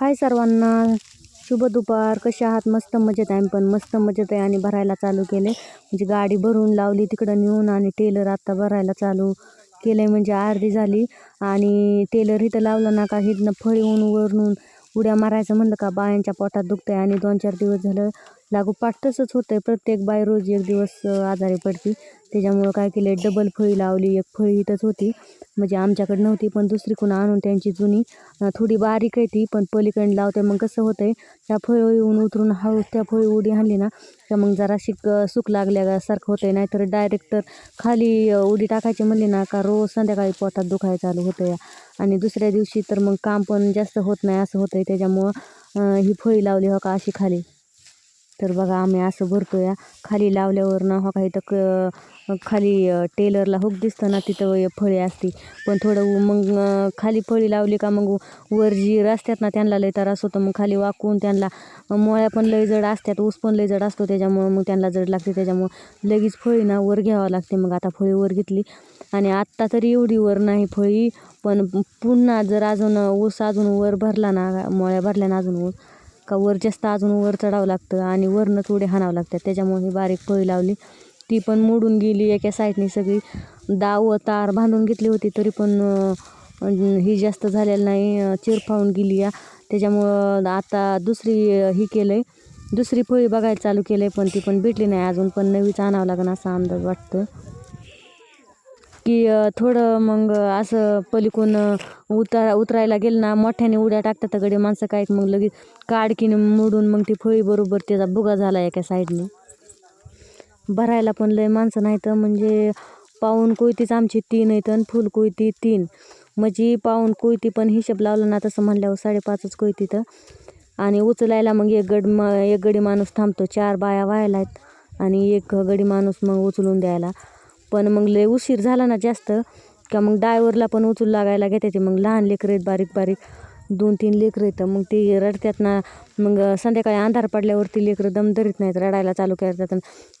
हाय सर्वांना. शुभ दुपार. कसे आहात? मस्त मजेत आहे पण. मस्त मजेत आहे आणि भरायला चालू केले म्हणजे गाडी भरून लावली तिकडं नेऊन आणि टेलर आत्ता भरायला चालू केलं म्हणजे अर्धी झाली आणि टेलर इथं लावलं ना का हिथनं फळी येऊन वरून उड्या मारायचं म्हणलं का बायांच्या पोटात दुखतंय आणि दोन चार दिवस झालं लागोपाठ तसंच आहे प्रत्येक बाय रोज एक दिवस आजारी पडती. त्याच्यामुळं काय केलं डबल फळी लावली. एक फळी इथंच होती. म्हणजे आमच्याकडे नव्हती पण दुसरीकडून आणून त्यांची जुनी थोडी बारीक आहे ती पण पलीकडे लावते मग कसं होतं आहे त्या फळी येऊन उतरून हळूच त्या फळी उडी आणली ना तर मग जरा शिक सुक लागल्यासारखं होतं आहे नाहीतर डायरेक्ट तर खाली उडी टाकायची म्हणली ना का रोज संध्याकाळी पोटात दुखायला चालू होतं आणि दुसऱ्या दिवशी तर मग काम पण जास्त होत नाही असं होतं आहे त्याच्यामुळं ही फळी लावली हो का अशी खाली. तर बघा आम्ही असं भरतो या खाली लावल्यावर ना हो काही तर क खाली टेलरला हुक दिसतं ना तिथं फळी असते पण थोडं मग खाली फळी लावली का मग वर जी रस्त्यात ना त्यांना लय त्रास होतो. मग खाली वाकून त्यांना मोळ्या पण लय जड असतात ऊस पण लय जड असतो त्याच्यामुळं मग त्यांना जड लागते. त्याच्यामुळं लगेच फळी ना वर घ्यावं लागते. मग आता फळी वर घेतली. आणि आत्ता तरी एवढी वर नाही फळी पण पुन्हा जर अजून ऊस अजून वर भरला ना मोळ्या भरल्या ना अजून ऊस का वर जास्त अजून वर चढावं लागतं आणि वरनं थोडे हाणावं लागतात. त्याच्यामुळे ही बारीक फळी लावली. ती पण मोडून गेली. एका साईडने सगळी दाव तार बांधून घेतली होती तरी पण ही जास्त झालेलं नाही. चिरफावून गेली. या त्याच्यामुळं आता दुसरी ही केलं आहे दुसरी फळी बघायला चालू केलं आहे पण ती पण भेटली नाही. अजून पण नवीच आणावं लागेल असा अंदाज वाटतं की थोडं मग असं पलीकडून उतरा उतरायला गेलं ना मोठ्याने उड्या टाकतात गडे माणसं काय मग लगेच काडकीने मोडून मग ती फळी बरोबर त्याचा बुगा झाला एका साईडने. भरायला पण लय माणसं नाही तर म्हणजे पाऊन कोयतीच आमची तीन आहेत आणि फुल कोयती तीन. म्हणजे पाऊन कोयती पण हिशेब लावला ना तसं म्हणल्यावर साडेपाचच कोयती तर आणि उचलायला मग एक गड म एक गडी माणूस थांबतो चार बाया व्हायला आहेत. आणि एक गडी माणूस मग उचलून द्यायला. पण मग लय उशीर झाला ना जास्त का मग डायव्हरला पण उचलू लागायला घेते मग लहान लेकरं आहेत बारीक बारीक दोन तीन लेकरं आहेत. मग ते रडतात ना मग संध्याकाळी अंधार पडल्यावरती लेकरं दम धरीत नाहीत रडायला चालू करतात.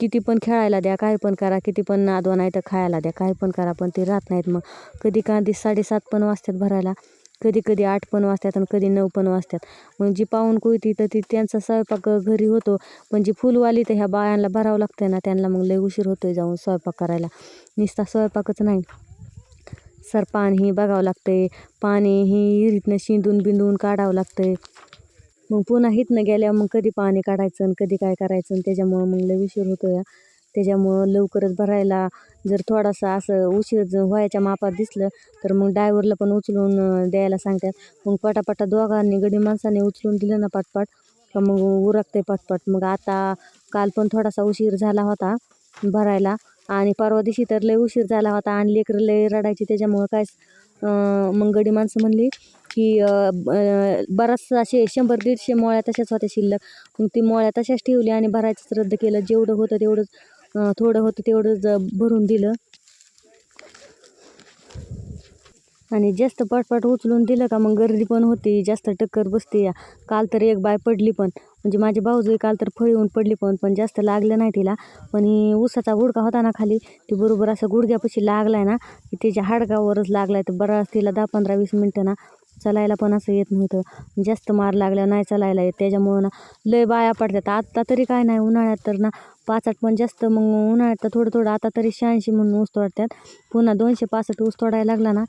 किती पण खेळायला द्या काय पण करा किती पण नादवा नाही तर खायला द्या काय पण करा पण ते राहत नाहीत मग. कधी कांदी साडेसात पण वाजतात भरायला. कधी कधी आठ पण वाजतात आणि कधी नऊ पण वाजतात. मग जी पाहून होती तर ती त्यांचा स्वयंपाक घरी होतो. पण जी फुलवाली तर ह्या बायांना भरावं लागतं ना त्यांना मग लय उशीर होतो आहे जाऊन स्वयंपाक करायला. नुसता स्वयंपाकच नाही. सर पाणी बघावं लागतंय. पाणी ही विहिरीतनं शिंदून बिंदून काढावं लागतंय. मग पुन्हा हितनं गेल्यावर मग कधी पाणी काढायचं आणि कधी काय करायचं आणि त्याच्यामुळं मग लय उशीर होतो या त्याच्यामुळं लवकरच भरायला जर थोडासा असं उशीर व्हायच्या मापात दिसलं तर मग डायव्हरला पण उचलून द्यायला सांगतात. मग पटापटा दोघांनी गडी माणसाने उचलून दिलं ना पाटपाट का मग उरकते पटपट. मग आता काल पण थोडासा उशीर झाला होता भरायला आणि परवा दिवशी तर लय उशीर झाला होता आणि लेकरं लय रडायची. त्याच्यामुळं काय मग गडी माणसं म्हणली की ब- बराचसा असे शंभर दीडशे मोळ्या तशाच होत्या शिल्लक. मग ती मोळ्या तशाच ठेवली आणि भरायचंच रद्द केलं. जेवढं होतं तेवढंच थोडं होतं तेवढंच भरून दिलं. आणि जास्त पटपट उचलून दिलं का मग गर्दी पण होती जास्त टक्कर बसते. या काल तर एक बाय पडली पण म्हणजे माझी भाऊजोई काल तर फळी होऊन पडली पण पण जास्त लागलं नाही तिला. पण ही ऊसाचा गुडका होता ना खाली ती बरोबर असं गुडघ्यापाशी लागलाय ना की त्याच्या हाडकावरच लागलाय. तर बराच तिला दहा पंधरा वीस मिनटं ना चालायला पण असं येत नव्हतं. जास्त मार लागल्यावर नाही चालायला येत. त्याच्यामुळं ना लय बाया पडतात आत्ता तरी काय नाही उन्हाळ्यात तर ना पाचट पण जास्त मग उन्हाळ्यात तर थोडं थोडं आता तरी शहाऐंशी म्हणून ऊस तोडतात. पुन्हा दोनशे पासष्ट ऊस तोडायला लागला ना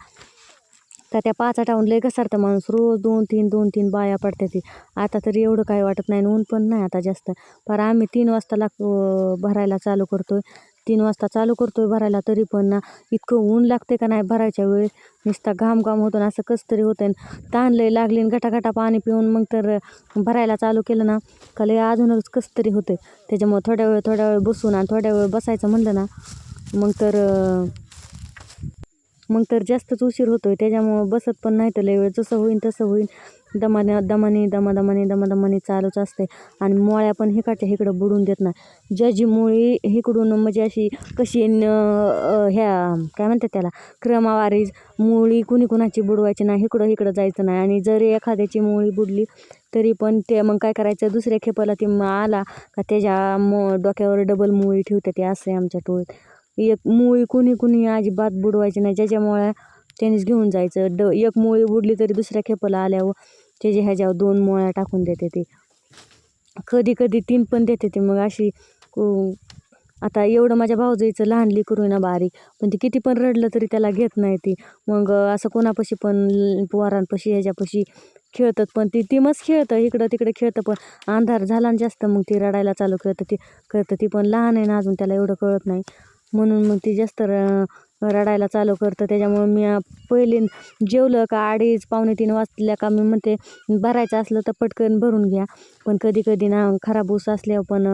तर त्या पाच आठावून लय घसरतं माणूस. रोज दोन तीन दोन तीन बाया पडतात ती. आता तरी एवढं काही वाटत नाही आणि ऊन पण नाही आता जास्त. पर आम्ही तीन वाजता लाग भरायला चालू आहे तीन वाजता चालू करतोय भरायला तरी पण ना इतकं ऊन लागते का नाही भरायच्या वेळी नुसता घाम घाम होतो ना असं कसं तरी होतं ताण लय लागली आणि घटाघटा पाणी पिऊन मग तर भरायला चालू केलं ना का लय अजूनच कसं तरी होतं त्याच्यामुळं थोड्या वेळ थोड्या वेळ बसून आणि थोड्या वेळ बसायचं म्हणलं ना मग तर मग तर जास्तच उशीर होतो आहे त्याच्यामुळं बसत पण नाही तर लय वेळ जसं होईन तसं होईन. दमाने दमाने दमादमाने दमादमाने चालूच असते. आणि मोळ्या पण हिकडच्या इकडं बुडून देत नाही. ज्याची मुळी हिकडून म्हणजे अशी कशी न ह्या काय म्हणतात त्याला क्रमावारीज मुळी कुणी कुणाची बुडवायची नाही इकडं इकडं जायचं नाही. आणि जरी एखाद्याची मुळी बुडली तरी पण ते मग काय करायचं दुसऱ्या खेपाला ती आला का त्याच्या मो डोक्यावर डबल मुळी ठेवते ते असं आहे आमच्या टोळीत. एक मुळी कुणी कुणी अजिबात बुडवायची नाही. ज्याच्यामुळे त्यांनीच घेऊन जायचं. ड एक मुळी बुडली तरी दुसऱ्या खेपाला आल्यावर त्याच्या ह्याच्यावर दोन मोळ्या टाकून देते ती. कधी कधी तीन पण देते ती. मग अशी आता एवढं माझ्या भाऊजाईचं लहान लेकरू ना बारीक पण ती किती पण रडलं तरी त्याला घेत नाही ती. मग असं कोणापाशी पण ल- पोरांपाशी ह्याच्यापाशी खेळतात पण ती ती मस्त खेळतं. इकडं तिकडे खेळतं पण अंधार झाला ना जास्त मग ती रडायला चालू करतं ती करतं ती. पण लहान आहे ना अजून त्याला एवढं कळत नाही. म्हणून मग ती जास्त र रडायला चालू करतं. त्याच्यामुळं मी पहिले जेवलं का अडीच पावणे तीन वाजल्या का मी म्हणते भरायचं असलं तर पटकन भरून घ्या. पण कधी कधी ना खराब ऊस असल्यावर पण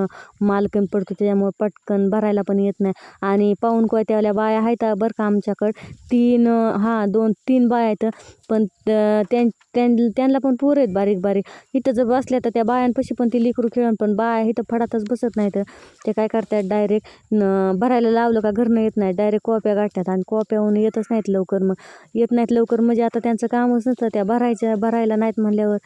माल कमी पडतो. त्याच्यामुळं पटकन भरायला पण येत नाही. आणि पाऊन कोयत्यावाल्या बाया आहेत बरं का आमच्याकडं. तीन हां दोन तीन बाया आहेत. पण त्यां त्यां- त्यांना पण पोर आहेत बारीक बारीक इथं जर बसल्या तर त्या बायांपाशी पण ती लेकरू खेळून पण बाया इथं फडातच बसत नाहीत. ते काय करतात डायरेक्ट भरायला लावलं का घरनं येत नाही. डायरेक्ट कॉप्या गाठतात. आणि कोप्याहून येतच नाहीत लवकर मग. येत नाहीत लवकर म्हणजे आता त्यांचं कामच नसतं. त्या भरायच्या भरायला नाहीत म्हणल्यावर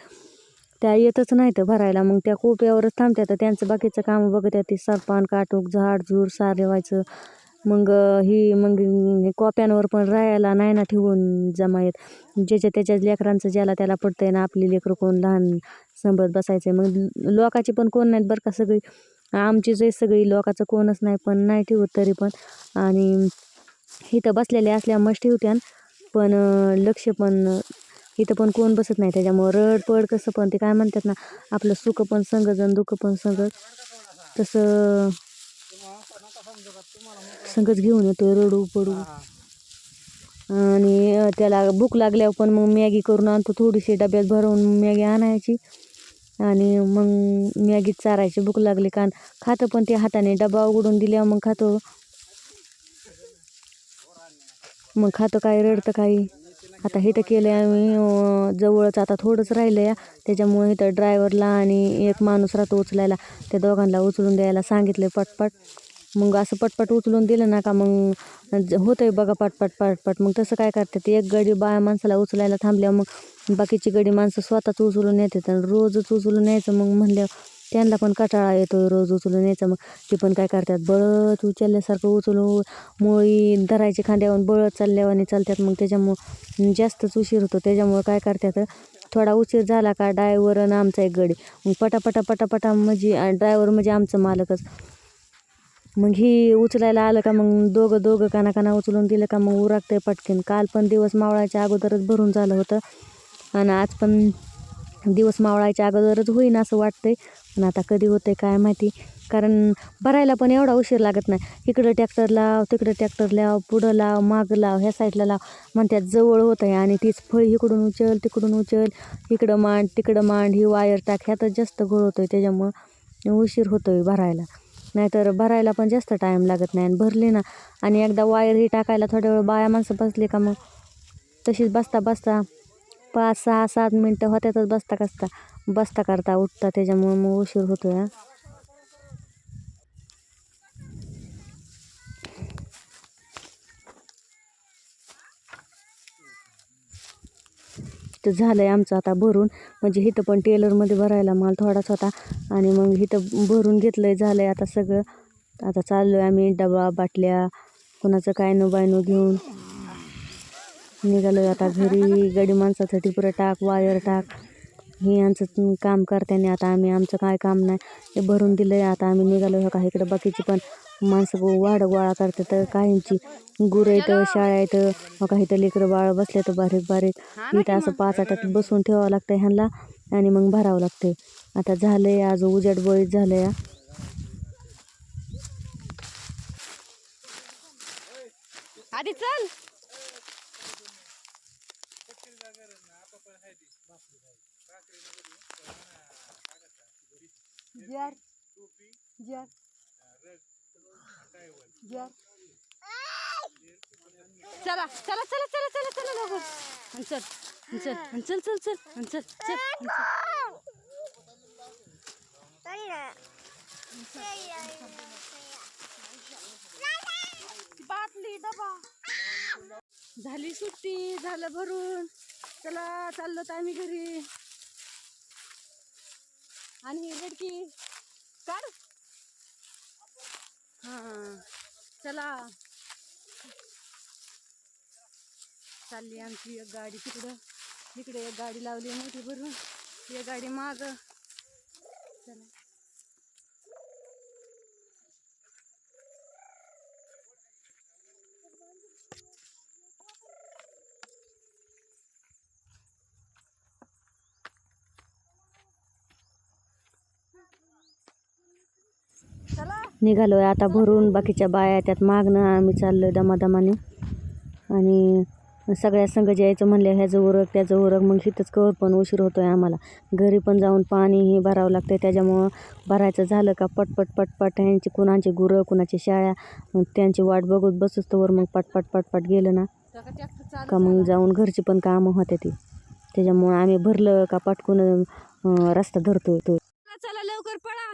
त्या येतच नाहीत भरायला. मग त्या कोप्यावरच थांबतात. तर त्यांचं बाकीचं कामं बघतात. ते सरपान काटूक झाड झूड सारेवायचं. मग ही मग कॉप्यांवर कोप्यांवर पण राहायला नाही ना ठेवून जमा येत. ज्याच्या त्याच्या लेकरांचं ज्याला त्याला पडतं आहे ना आपली लेकरं कोण लहान संभत बसायचं मग लोकाची पण कोण नाहीत बरं का सगळी. आमचीच आहे सगळी लोकाचं कोणच नाही पण नाही ठेवत तरी पण. आणि इथं बसलेले असल्या मस्ती होत्या पण लक्ष पण इथं पण कोण बसत नाही. त्याच्यामुळं रड पड कसं पण ते काय म्हणतात ना आपलं सुख पण संगत आणि दुःख पण संगत. तसं संगच घेऊन येतो रडू पडू. आणि त्याला भूक लागल्यावर पण मग मॅगी करून आणतो थोडीशी डब्यात भरवून मॅगी आणायची. आणि मग मॅगीत चारायची भूक लागली कारण खातं पण ते हाताने डबा उघडून दिल्यावर मग खातो. मग खातं काय रडतं काही आता हे तर केलं आहे आम्ही जवळच आता थोडंच राहिलं आहे त्याच्यामुळे इथं ड्रायव्हरला आणि एक माणूस राहतो उचलायला. त्या दोघांना उचलून द्यायला सांगितलं पटपट. मग असं पटपट उचलून दिलं ना का मग ज- आहे बघा पटपट पटपट. मग तसं काय करतात एक गडी बाया माणसाला उचलायला थांबल्या मग बाकीची गडी माणसं स्वतःच उचलून येतात आणि रोजच उचलून यायचं. मग म्हणल्या त्यांना पण कंटाळा येतो रोज उचलून यायचं मग. ते पण काय करतात बळत उचलल्यासारखं उचलून मुळी धरायचे खांद्यावर बळत चालल्यावाने चालतात. मग त्याच्यामुळं जास्तच उशीर होतो. त्याच्यामुळं काय करतात थोडा उशीर झाला का ड्रायव्हर आणि आमचा एक गडी. मग पटापटा पटापटा म्हणजे ड्रायव्हर म्हणजे आमचं मालकच. मग ही उचलायला आलं का मग दोघं दोघं काना काना उचलून दिलं का मग उरकतंय पटकन. काल पण दिवस मावळायच्या अगोदरच भरून झालं होतं. आणि आज पण दिवस मावळायच्या अगोदरच होईन असं वाटतंय. पण आता कधी होतंय काय माहिती. कारण भरायला पण एवढा उशीर लागत नाही. इकडं ट्रॅक्टर लाव तिकडं ट्रॅक्टर लाव पुढं लाव मागं लाव ह्या साईडला लाव. म्हणतात जवळ होत आहे आणि तीच फळ इकडून उचल तिकडून उचल. इकडं मांड तिकडं मांड ही वायर टाक. ह्यातच जास्त घोळ होतो आहे त्याच्यामुळं उशीर होतो आहे भरायला. नाहीतर भरायला पण जास्त टाईम लागत नाही आणि भरली ना. आणि एकदा वायर ही टाकायला थोड्या वेळ बाया माणसं बसली का मग? तशीच बसता बसता पाच सहा सात मिनटं होत्यातच बसता कसता बसता करता उठता त्याच्यामुळं मग उशीर होतो या तर झालं आहे आमचं आता भरून. म्हणजे इथं पण टेलरमध्ये भरायला माल थोडाच होता. आणि मग इथं भरून घेतलं आहे झालं आहे आता सगळं. आता चाललो आहे आम्ही डबा बाटल्या कोणाचं काय नो बायनो घेऊन. निघालो आहे आता घरी. गडी माणसासाठी पुरं टाक वायर टाक. हे आमचं काम करताना आता आम्ही. आमचं काय काम नाही. ते भरून दिलं आहे आता आम्ही. निघालो हो का इकडं बाकीची पण. माणसं वाढ गोळा करतात. तर काहींची गुरं येतं शाळा येतं हो का इथं लेकरं बाळ बसले तर बारीक बारीक. इथं असं पाच आटात बसून ठेवावं लागतं ह्यांना आणि मग भरावं लागते आता झालं आहे आज उजेड बळीत झालं या आधी चल. जर जर जर चला चला चला चला चला चला लवकर आणि चल आणि चल चल चल चल आणि चल चल बाटली डबा. झाली सुट्टी झालं भरून. चला चाललो तर आम्ही घरी. आणि ही लडकी काढ. हां चला. चालली आमची एक गाडी तिकडं. इकडे एक गाडी लावली मोठी भरून एक गाडी माग. निघालो आहे आता भरून बाकीच्या बाया त्यात मागणं आम्ही चाललोय दमादमाने. आणि सगळ्या संघ जायचं म्हणल्या ह्याचं उरक त्याचं उरक मग हिथंच कवर पण उशीर होतो आहे आम्हाला. घरी पण जाऊन पाणी हे भरावं लागतंय त्याच्यामुळं भरायचं झालं का पटपट पटपट ह्यांची कुणाची गुरं कुणाची शाळा मग त्यांची वाट बघत बसूच तर मग पटपट पटपट गेलं ना. का मग जाऊन घरची पण कामं होते ती. त्याच्यामुळं आम्ही भरलं का पटकून रस्ता धरतो तो चला चला लवकर पळा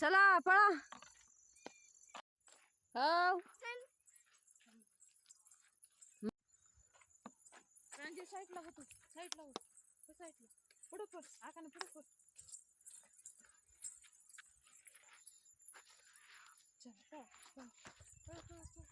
चला पळा हो साईडला होतो साईडला हो साईडला पुढं पड आकाने पुढं पड चल पळ पळ पळ पळ पळ.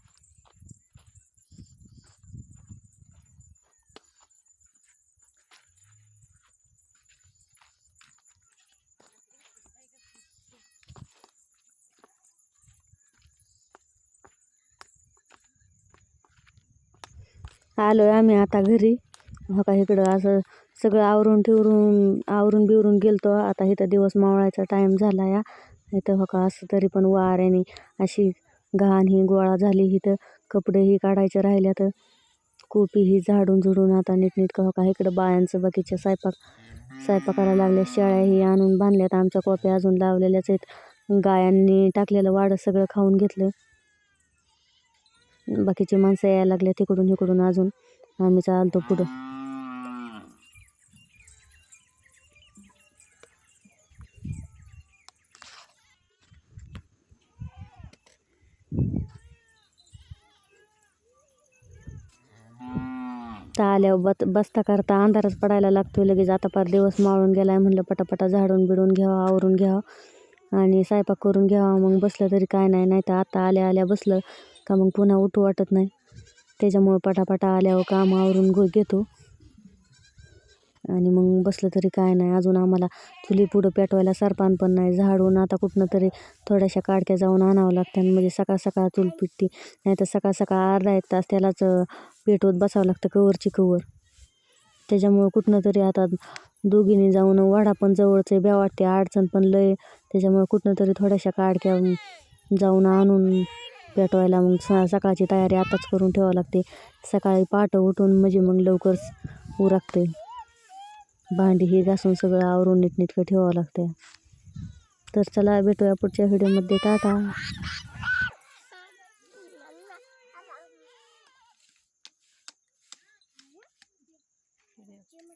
आम्ही आता घरी. हो का इकडं असं सगळं आवरून ठेवरून आवरून बिवरून गेलतो. आता इथं दिवस मावळायचा टाईम झाला या. इथं हो का असं तरी पण वाऱ्याने अशी घाण ही गोळा झाली. इथं कपडेही काढायचे राहिल्यात. तर कोपी ही झाडून झुडून आता नीटनीटकं हो का इकडं बायांचं बाकीच्या स्वयंपाक स्वयंपाकाला लागल्या शेळ्याही आणून बांधल्यात. आमच्या कोप्या अजून लावलेल्याच आहेत. गायांनी टाकलेलं वाडं सगळं खाऊन घेतलं. बाकीची माणसं यायला लागल्या तिकडून इकडून अजून. आम्ही चालतो पुढं. तर आल्यावर बत बसता करता अंधारच पडायला लागतो लगेच आता पार दिवस मावळून आहे म्हणलं पटापटा झाडून बिडून घ्यावं आवरून घ्यावं आणि स्वयंपाक करून घ्यावा. मग बसलं तरी काय नाही नाही तर आता आल्या आल्या बसलं का मग पुन्हा उठू वाटत नाही. त्याच्यामुळं पटापटा आल्यावर काम आवरून घो घेतो. आणि मग बसलं तरी काय नाही. अजून आम्हाला चुली पुढं पेटवायला सरपान पण नाही. झाडून आता कुठनं तरी थोड्याशा काडक्या जाऊन आणावं लागतं आणि म्हणजे सकाळ सकाळ चूल पिटते नाही तर सकाळ सकाळ अर्धा एक तास त्यालाच पेटवत बसावं लागतं कवरची कवर. त्याच्यामुळं कुठनं तरी आता दोघींनी जाऊन वाडा पण जवळचं आहे, ब्या वाटते अडचण पण लय त्याच्यामुळं कुठनं तरी थोड्याशा काडक्या जाऊन आणून पेटवायला मग स सकाळची तयारी आताच करून ठेवावं लागते. सकाळी पहाटं उठून म्हणजे मग लवकर उरकते. भांडी हे घासून सगळं आवरून नीटनीटकं ठेवावं लागते तर चला भेटूया पुढच्या व्हिडिओमध्ये. टाटा! Cuma.